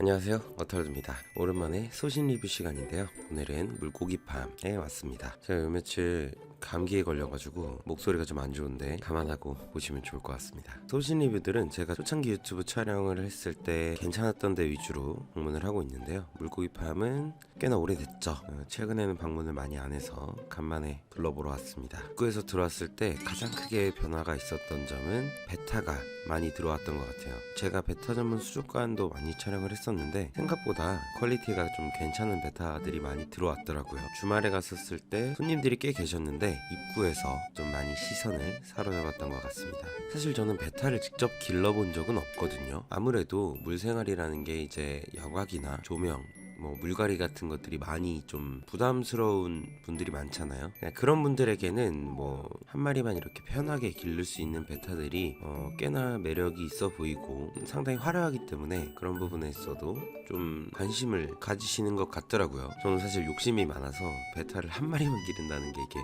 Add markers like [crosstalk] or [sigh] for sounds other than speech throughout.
안녕하세요. 워터드입니다. 오랜만에 소신 리뷰 시간인데요. 오늘은 물고기팜에 왔습니다. 제가 요 며칠 감기에 걸려가지고 목소리가 좀 안 좋은데 감안하고 보시면 좋을 것 같습니다. 소신 리뷰들은 제가 초창기 유튜브 촬영을 했을 때 괜찮았던 데 위주로 방문을 하고 있는데요. 물고기 팜은 꽤나 오래됐죠. 어, 최근에는 방문을 많이 안 해서 간만에 둘러보러 왔습니다. 입구에서 들어왔을 때 가장 크게 변화가 있었던 점은 베타가 많이 들어왔던 것 같아요. 제가 베타 전문 수족관도 많이 촬영을 했었는데 생각보다 퀄리티가 좀 괜찮은 베타들이 많이 들어왔더라고요. 주말에 갔었을 때 손님들이 꽤 계셨는데 입구에서 좀 많이 시선을 사로잡았던 것 같습니다. 사실 저는 베타를 직접 길러본 적은 없거든요. 아무래도 물생활이라는 게 이제 여각이나 조명 뭐 물갈이 같은 것들이 많이 좀 부담스러운 분들이 많잖아요. 그냥 그런 분들에게는 뭐 한 마리만 이렇게 편하게 기를 수 있는 베타들이 어, 꽤나 매력이 있어 보이고 상당히 화려하기 때문에 그런 부분에 있어도 좀 관심을 가지시는 것 같더라고요. 저는 사실 욕심이 많아서 베타를 한 마리만 기른다는 게 이게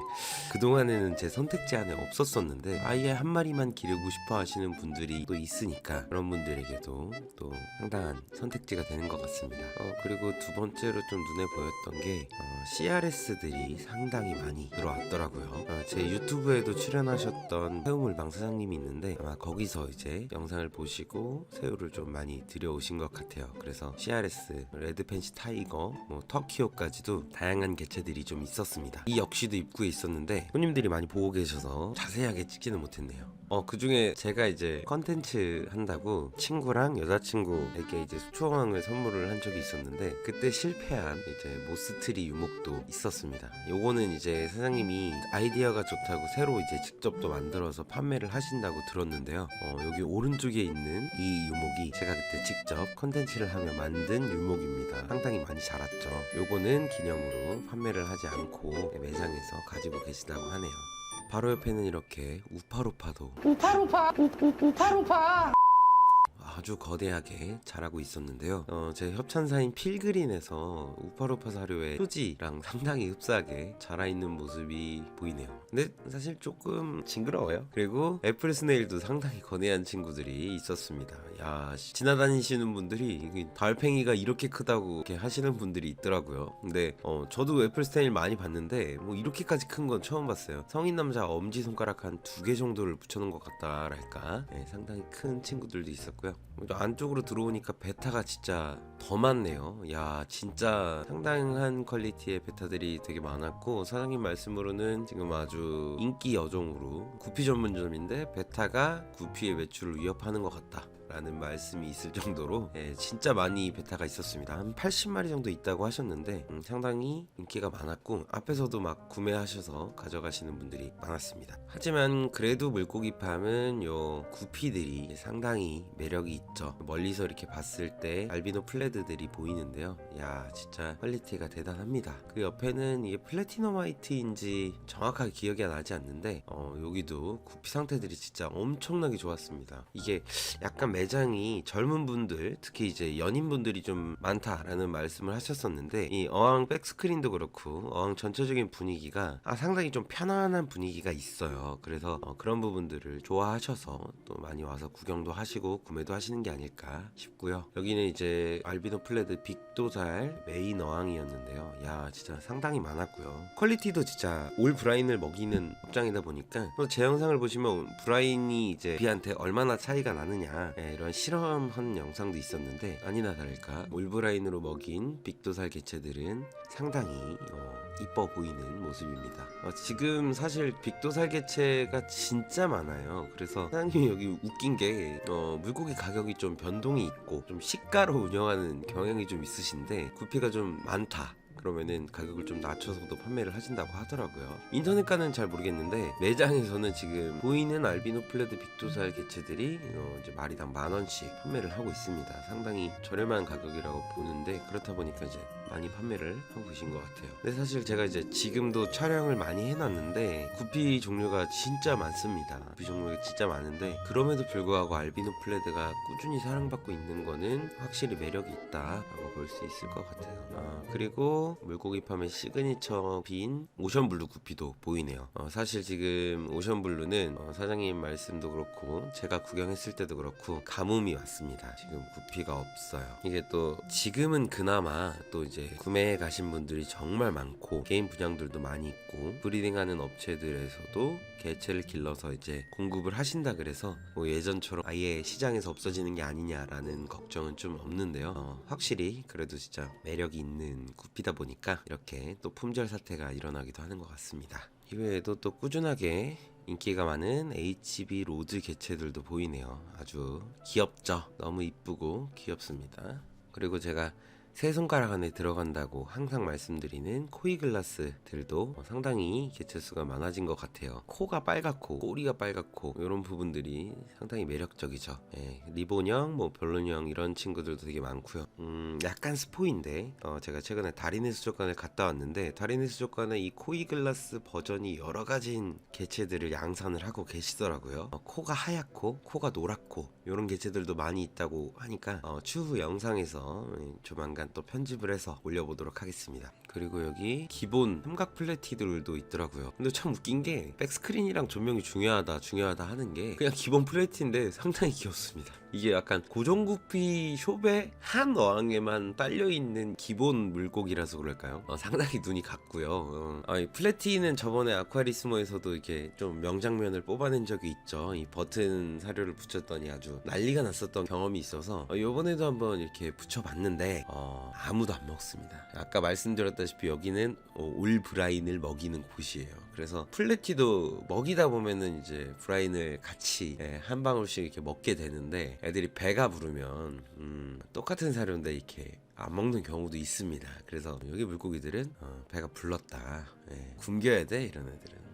그동안에는 제 선택지 안에 없었었는데 아예 한 마리만 기르고 싶어 하시는 분들이 또 있으니까 그런 분들에게도 또 상당한 선택지가 되는 것 같습니다. 어, 그리고 두 번째로 좀 눈에 보였던 게 어, CRS들이 상당히 많이 들어왔더라고요. 어, 제 유튜브에도 출연하셨던 새우물방 사장님이 있는데 아마 거기서 이제 영상을 보시고 새우를 좀 많이 들여오신 것 같아요. 그래서 CRS, 레드펜시 타이거, 뭐 터키오까지도 다양한 개체들이 좀 있었습니다. 이 역시도 입구에 있었는데 손님들이 많이 보고 계셔서 자세하게 찍지는 못했네요. 어, 그 중에 제가 이제 컨텐츠 한다고 친구랑 여자친구에게 이제 수초왕을 선물을 한 적이 있었는데 그때 실패한 이제 모스트리 유목도 있었습니다. 요거는 이제 사장님이 아이디어가 좋다고 새로 이제 직접 또 만들어서 판매를 하신다고 들었는데요. 어, 여기 오른쪽에 있는 이 유목이 제가 그때 직접 컨텐츠를 하며 만든 유목입니다. 상당히 많이 자랐죠. 요거는 기념으로 판매를 하지 않고 매장에서 가지고 계시다고 하네요. 바로 옆에는 이렇게 우파루파도. 우파루파 우파루파 아주 거대하게 자라고 있었는데요. 어, 제 협찬사인 필그린에서 우파루파 사료의 표지랑 상당히 흡사하게 자라있는 모습이 보이네요. 근데 사실 조금 징그러워요. 그리고 애플 스네일도 상당히 거대한 친구들이 있었습니다. 야, 씨, 지나다니시는 분들이 달팽이가 이렇게 크다고 이렇게 하시는 분들이 있더라고요. 근데 어, 저도 애플 스네일 많이 봤는데 뭐 이렇게까지 큰 건 처음 봤어요. 성인 남자 엄지 손가락 한 두 개 정도를 붙여놓은 것 같다랄까. 네, 상당히 큰 친구들도 있었고요. 또 안쪽으로 들어오니까 베타가 진짜 더 많네요. 야, 진짜 상당한 퀄리티의 베타들이 되게 많았고 사장님 말씀으로는 지금 아주 인기 여종으로 구피 전문점인데 베타가 구피의 매출을 위협하는 것 같다. 라는 말씀이 있을 정도로 예, 진짜 많이 베타가 있었습니다. 한 80마리 정도 있다고 하셨는데 음, 상당히 인기가 많았고 앞에서도 막 구매하셔서 가져가시는 분들이 많았습니다. 하지만 그래도 물고기팜은 요 구피들이 상당히 매력이 있죠. 멀리서 이렇게 봤을 때 알비노 플레드들이 보이는데요. 야 진짜 퀄리티가 대단합니다. 그 옆에는 이게 플래티넘 화이트인지 정확하게 기억이 나지 않는데 어, 여기도 구피 상태들이 진짜 엄청나게 좋았습니다. 이게 약간 매 장이 젊은 분들 특히 이제 연인분들이 좀 많다라는 말씀을 하셨었는데 이 어항 백스크린도 그렇고 어항 전체적인 분위기가 아, 상당히 좀 편안한 분위기가 있어요. 그래서 어, 그런 부분들을 좋아하셔서 또 많이 와서 구경도 하시고 구매도 하시는 게 아닐까 싶고요. 여기는 이제 알비노 플레드 빅도살 메인 어항이었는데요. 야 진짜 상당히 많았고요. 퀄리티도 진짜 올 브라인을 먹이는 업장이다 보니까 또 제 영상을 보시면 브라인이 이제 비한테 얼마나 차이가 나느냐 예, 이런 실험한 영상도 있었는데 아니나 다를까 올브라인으로 먹인 빅도살 개체들은 상당히 어, 이뻐 보이는 모습입니다. 어, 지금 사실 빅도살 개체가 진짜 많아요. 그래서 사장님이 여기 웃긴 게 어, 물고기 가격이 좀 변동이 있고 좀 시가로 운영하는 경향이 좀 있으신데 구피가 좀 많다. 그러면은 가격을 좀 낮춰서도 판매를 하신다고 하더라고요. 인터넷가는 잘 모르겠는데 매장에서는 지금 보이는 알비노 플레드 빅도살 개체들이 어, 이제 마리당 만 원씩 판매를 하고 있습니다. 상당히 저렴한 가격이라고 보는데 그렇다 보니까 이제 많이 판매를 하고 계신 것 같아요. 근데 사실 제가 이제 지금도 촬영을 많이 해놨는데 구피 종류가 진짜 많습니다. 구피 종류가 진짜 많은데 그럼에도 불구하고 알비노 플레드가 꾸준히 사랑받고 있는 거는 확실히 매력이 있다 라고 볼 수 있을 것 같아요. 아, 그리고 그리고 물고기 팜의 시그니처 빈 오션블루 구피도 보이네요. 어, 사실 지금 오션블루는 어, 사장님 말씀도 그렇고 제가 구경했을 때도 그렇고 가뭄이 왔습니다. 지금 구피가 없어요. 이게 또 지금은 그나마 또 이제 구매해 가신 분들이 정말 많고 게임 분양들도 많이 있고 브리딩하는 업체들에서도 개체를 길러서 이제 공급을 하신다 그래서 뭐 예전처럼 아예 시장에서 없어지는 게 아니냐라는 걱정은 좀 없는데요. 어, 확실히 그래도 진짜 매력이 있는 구피다 보니까 이렇게 또 품절 사태가 일어나기도 하는 것 같습니다. 이외에도 또 꾸준하게 인기가 많은 HB 로즈 개체들도 보이네요. 아주 귀엽죠? 너무 이쁘고 귀엽습니다. 그리고 제가 세 손가락 안에 들어간다고 항상 말씀드리는 코이글라스들도 상당히 개체수가 많아진 것 같아요. 코가 빨갛고 꼬리가 빨갛고 이런 부분들이 상당히 매력적이죠. 예, 리본형, 뭐 별론형 이런 친구들도 되게 많고요. 음, 약간 스포인데 어, 제가 최근에 다리네 수족관을 갔다 왔는데 다리네 수족관에 이 코이글라스 버전이 여러 가지인 개체들을 양산을 하고 계시더라고요. 어, 코가 하얗고 코가 노랗고 이런 개체들도 많이 있다고 하니까 어, 추후 영상에서 예, 조만간 또 편집을 해서 올려보도록 하겠습니다. 그리고 여기 기본 삼각 플래티들도 있더라고요. 근데 참 웃긴 게 백스크린이랑 조명이 중요하다 중요하다 하는 게 그냥 기본 플래티인데 상당히 귀엽습니다. 이게 약간 고정구피 숍에 한 어항에만 딸려 있는 기본 물고기라서 그럴까요? 어, 상당히 눈이 갔고요. 어, 아, 이 플래티는 저번에 아쿠아리스모에서도 이렇게 좀 명장면을 뽑아낸 적이 있죠. 이 버튼 사료를 붙였더니 아주 난리가 났었던 경험이 있어서 어, 이번에도 한번 이렇게 붙여봤는데 어, 아무도 안 먹습니다. 아까 말씀드렸다 시피 여기는 어, 올 브라인을 먹이는 곳이에요. 그래서 플래티도 먹이다 보면은 이제 브라인을 같이 예, 한 방울씩 이렇게 먹게 되는데 애들이 배가 부르면 음, 똑같은 사료인데 이렇게 안 먹는 경우도 있습니다. 그래서 여기 물고기들은 어, 배가 불렀다. 예, 굶겨야 돼 이런 애들은.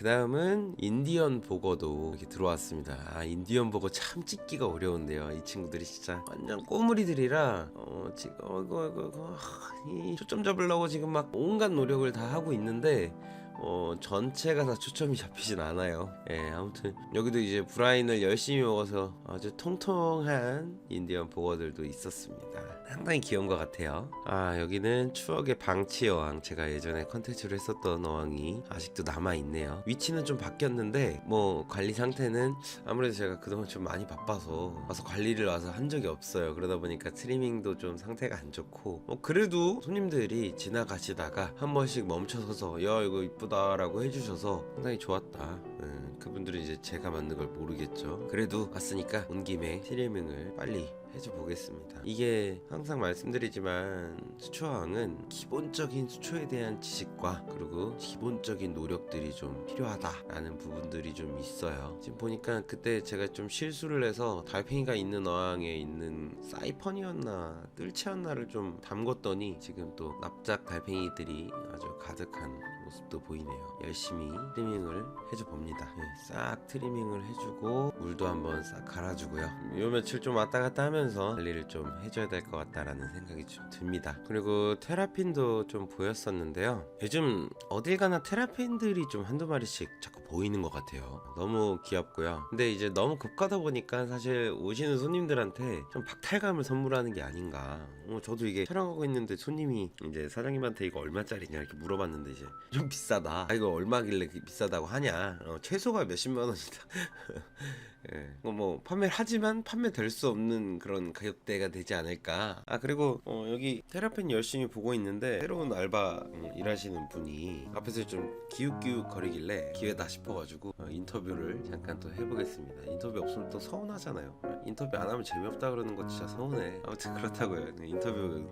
그 다음은 인디언 보거도 이렇게 들어왔습니다. 아, 인디언 보거 참 찍기가 어려운데요. 이 친구들이 진짜 완전 꼬물이들이라, 어, 지금, 어, 이거, 이거, 이거, 하, 이 초점 잡으려고 지금 막 온갖 노력을 다 하고 있는데, 어, 전체가 다 초점이 잡히진 않아요. 예, 아무튼, 여기도 이제 브라인을 열심히 먹어서 아주 통통한 인디언 보거들도 있었습니다. 상당히 귀여운 것 같아요. 아, 여기는 추억의 방치 어항. 제가 예전에 컨텐츠로 했었던 어항이 아직도 남아 있네요. 위치는 좀 바뀌었는데, 뭐, 관리 상태는 아무래도 제가 그동안 좀 많이 바빠서 와서 관리를 와서 한 적이 없어요. 그러다 보니까 트리밍도 좀 상태가 안 좋고, 뭐, 그래도 손님들이 지나가시다가 한 번씩 멈춰서서, 야, 이거 이쁘다라고 해주셔서 상당히 좋았다. 음, 그분들은 이제 제가 만든 걸 모르겠죠. 그래도 왔으니까 온 김에 트리밍을 빨리 해줘 보겠습니다. 이게 항상 말씀드리지만 수초왕은 기본적인 수초에 대한 지식과 그리고 기본적인 노력들이 좀 필요하다라는 부분들이 좀 있어요. 지금 보니까 그때 제가 좀 실수를 해서 달팽이가 있는 어항에 있는 사이펀이었나 뜰채였나를 좀 담궜더니 지금 또 납작 달팽이들이 아주 가득한 모습도 보이네요. 열심히 트리밍을 해줘 봅니다. 네, 싹 트리밍을 해주고 물도 한번 싹 갈아주고요. 요 며칠 좀 왔다 갔다 하면서 관리를 좀 해줘야 될 것 같다라는 생각이 좀 듭니다. 그리고 테라핀도 좀 보였었는데요. 요즘 어딜 가나 테라핀들이 좀 한두 마리씩 자꾸 보이는 것 같아요. 너무 귀엽고요. 근데 이제 너무 급가다 보니까 사실 오시는 손님들한테 좀 박탈감을 선물하는 게 아닌가. 어, 저도 이게 촬영하고 있는데 손님이 이제 사장님한테 이거 얼마짜리냐 이렇게 물어봤는데 이제 좀 비싸다. 아, 이거 얼마길래 비싸다고 하냐. 어, 최소가 몇십만 원이다. [laughs] 예. 뭐 판매를 하지만 판매될 수 없는 그런 가격대가 되지 않을까. 아 그리고 어, 여기 테라펜 열심히 보고 있는데 새로운 알바 음, 일하시는 분이 앞에서 좀 기웃기웃 거리길래 기회다 싶어가지고 어, 인터뷰를 잠깐 또 해보겠습니다. 인터뷰 없으면 또 서운하잖아요. 어, 인터뷰 안 하면 재미없다 그러는 거 진짜 서운해. 아무튼 그렇다고요. 네, 인터뷰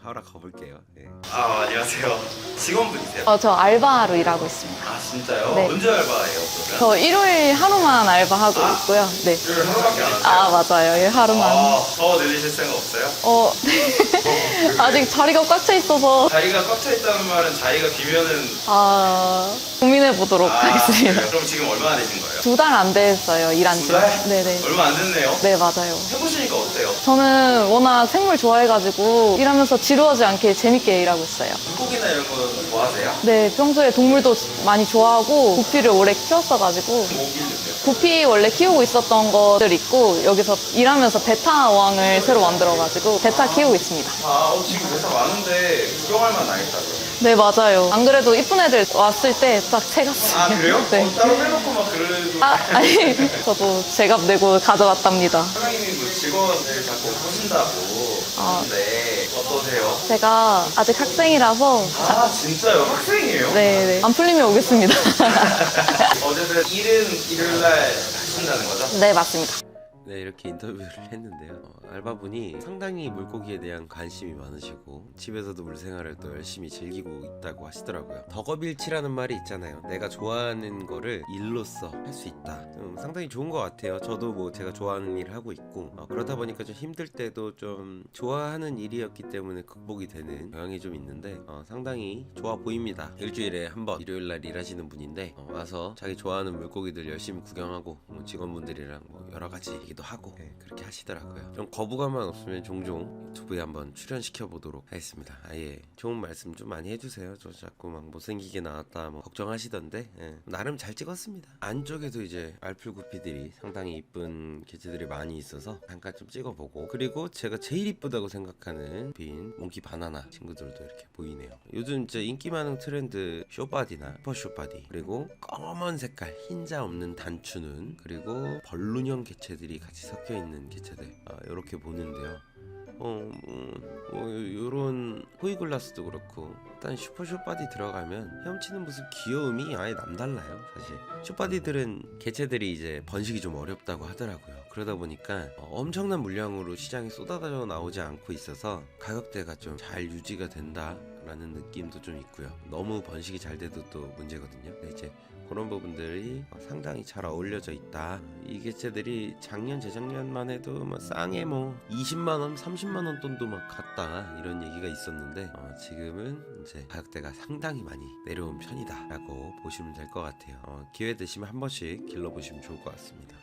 하러 가볼게요. 예. 아 안녕하세요. 직원분이세요? 어, 저 알바로 일하고 있습니다. 아 진짜요? 네. 언제 알바예요 그러면? 저 일요일 하루만 알바하고 있고요. 네. 하루밖에 안? 아, 맞아요. 일 하루만. 아, 더 늘리실 생각 없어요? 어, [laughs] 아직 자리가 꽉 차 있어서, 자리가 꽉 차 있다는 말은 자리가 비면은 아, 고민해 보도록 아, 하겠습니다. 그래요? 그럼 지금 얼마나 되신 거예요? 두 달 안 됐어요, 일한 지. 두 달? 네네. 얼마 안 됐네요. 네, 맞아요. 해보시니까 어때요? 저는 워낙 생물 좋아해가지고, 일하면서 지루하지 않게 재밌게 일하고 있어요. 물고기나 이런 거 좋아하세요? 네, 평소에 동물도 많이 좋아하고, 부피를 오래 키웠어가지고, 뭐 길르세요? 구피 원래 키우고 있었던 것들 있고 여기서 일하면서 베타 어항을 새로 만들어가지고 베타 키우고 있습니다. 아, 어, 지금 회사 많은데 구경할 만 나겠다고요. 네 맞아요. 안 그래도 이쁜 애들 왔을 때 딱 채갔어요. 아, 그래요? [laughs] 네. 어, 따로 빼놓고 막 그래도. 아 아니 저도 제값 내고 가져왔답니다. 사장님이 뭐 직원들 자꾸 보신다고 아. 하는데 어떠세요? 제가 아직 학생이라서 아, 진짜요? 학생이에요? 네네 안 풀리면 오겠습니다. [laughs] 어쨌든 일은 일요일 날 하신다는 거죠? 네 맞습니다. 네 이렇게 인터뷰를 [laughs] 했는데요. 어, 알바분이 상당히 물고기에 대한 관심이 많으시고 집에서도 물생활을 또 열심히 즐기고 있다고 하시더라고요. 덕업일치라는 말이 있잖아요. 내가 좋아하는 거를 일로써 할 수 있다. 좀 상당히 좋은 것 같아요. 저도 뭐 제가 좋아하는 일을 하고 있고 어, 그러다 보니까 좀 힘들 때도 좀 좋아하는 일이었기 때문에 극복이 되는 경향이 좀 있는데 어, 상당히 좋아 보입니다. 일주일에 한 번 일요일날 일하시는 분인데 어, 와서 자기 좋아하는 물고기들 열심히 구경하고 뭐 직원분들이랑 뭐 여러 가지 얘기 도 하고 네, 그렇게 하시더라고요. 좀 거부감만 없으면 종종 유튜브에 한번 출연시켜 보도록 하겠습니다. 아예 좋은 말씀 좀 많이 해주세요. 저 자꾸 막 못생기게 나왔다 뭐 걱정하시던데 예, 나름 잘 찍었습니다. 안쪽에도 이제 알풀 구피들이 상당히 이쁜 개체들이 많이 있어서 잠깐 좀 찍어보고 그리고 제가 제일 이쁘다고 생각하는 빈 몽키 바나나 친구들도 이렇게 보이네요. 요즘 이제 인기 많은 트렌드 쇼바디나 슈퍼 쇼바디 그리고 검은 색깔 흰자 없는 단추는 그리고 벌룬형 개체들이 같이 섞여 있는 개체들. 이렇게 보는데요. 어, 음, 뭐 요런 호이글라스도 그렇고 일단 슈퍼 쇼바디 들어가면 헤엄치는 모습 귀여움이 아예 남달라요 사실. 쇼바디들은 개체들이 이제 번식이 좀 어렵다고 하더라고요. 그러다 보니까 어, 엄청난 물량으로 시장에 쏟아져 나오지 않고 있어서 가격대가 좀 잘 유지가 된다라는 느낌도 좀 있고요. 너무 번식이 잘 돼도 또 문제거든요. 이제 그런 부분들이 어, 상당히 잘 어울려져 있다. 이 개체들이 작년 재작년만 해도 뭐 쌍에 뭐 20만 원, 30만 원 돈도 막 갔다 이런 얘기가 있었는데 어, 지금은 이제 가격대가 상당히 많이 내려온 편이다라고 보시면 될 것 같아요. 어, 기회 되시면 한 번씩 길러 보시면 좋을 것 같습니다.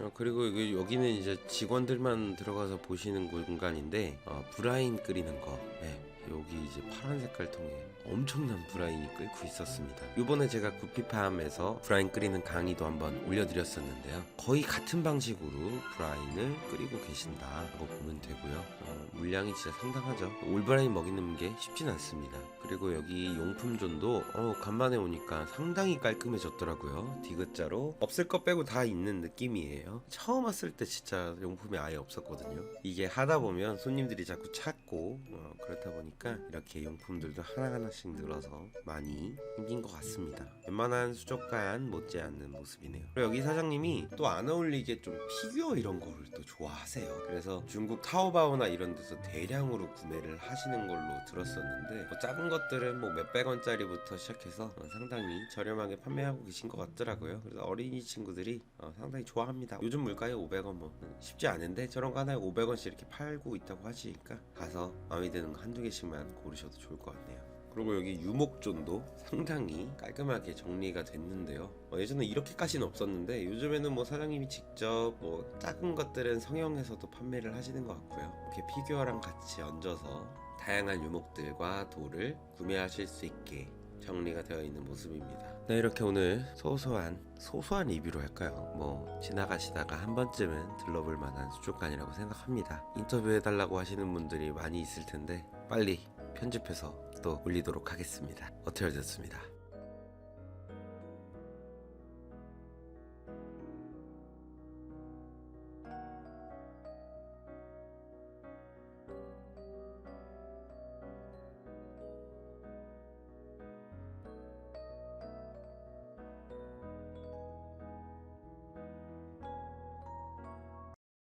어, 그리고 여기, 여기는 이제 직원들만 들어가서 보시는 공간인데 어, 브라인 끓이는 거. 네. 여기 이제 파란 색깔 통에 엄청난 브라인이 끓고 있었습니다. 이번에 제가 구피팜에서 브라인 끓이는 강의도 한번 올려드렸었는데요. 거의 같은 방식으로 브라인을 끓이고 계신다라고 보면 되고요. 어, 물량이 진짜 상당하죠. 올브라인 먹이는 게 쉽진 않습니다. 그리고 여기 용품존도 어, 간만에 오니까 상당히 깔끔해졌더라고요. 디귿자로 없을 것 빼고 다 있는 느낌이에요. 처음 왔을 때 진짜 용품이 아예 없었거든요. 이게 하다 보면 손님들이 자꾸 찾고 어, 그렇다 보니까 이렇게 용품들도 하나하나씩 늘어서 많이 생긴 것 같습니다. 웬만한 수족관 못지않는 모습이네요. 그리고 여기 사장님이 또 안 어울리게 좀 피규어 이런 거를 또 좋아하세요. 그래서 중국 타오바오나 이런 데서 대량으로 구매를 하시는 걸로 들었었는데 뭐 작은 것들은 뭐 몇백 원짜리부터 시작해서 어, 상당히 저렴하게 판매하고 계신 것 같더라고요. 그래서 어린이 친구들이 어, 상당히 좋아합니다. 요즘 물가에 500원 뭐 쉽지 않은데 저런 거 하나에 500원씩 이렇게 팔고 있다고 하시니까 가서 마음에 드는 거 한두 개씩 만 고르셔도 좋을 것 같네요. 그리고 여기 유목존도 상당히 깔끔하게 정리가 됐는데요. 어, 예전에 이렇게까지는 없었는데 요즘에는 뭐 사장님이 직접 뭐 작은 것들은 성형해서도 판매를 하시는 것 같고요. 이렇게 피규어랑 같이 얹어서 다양한 유목들과 돌을 구매하실 수 있게 정리가 되어 있는 모습입니다. 네, 이렇게 오늘 소소한 소소한 리뷰로 할까요? 뭐 지나가시다가 한 번쯤은 들러볼 만한 수족관이라고 생각합니다. 인터뷰해 달라고 하시는 분들이 많이 있을 텐데 빨리 편집해서 또 올리도록 하겠습니다. 어태어졌습니다.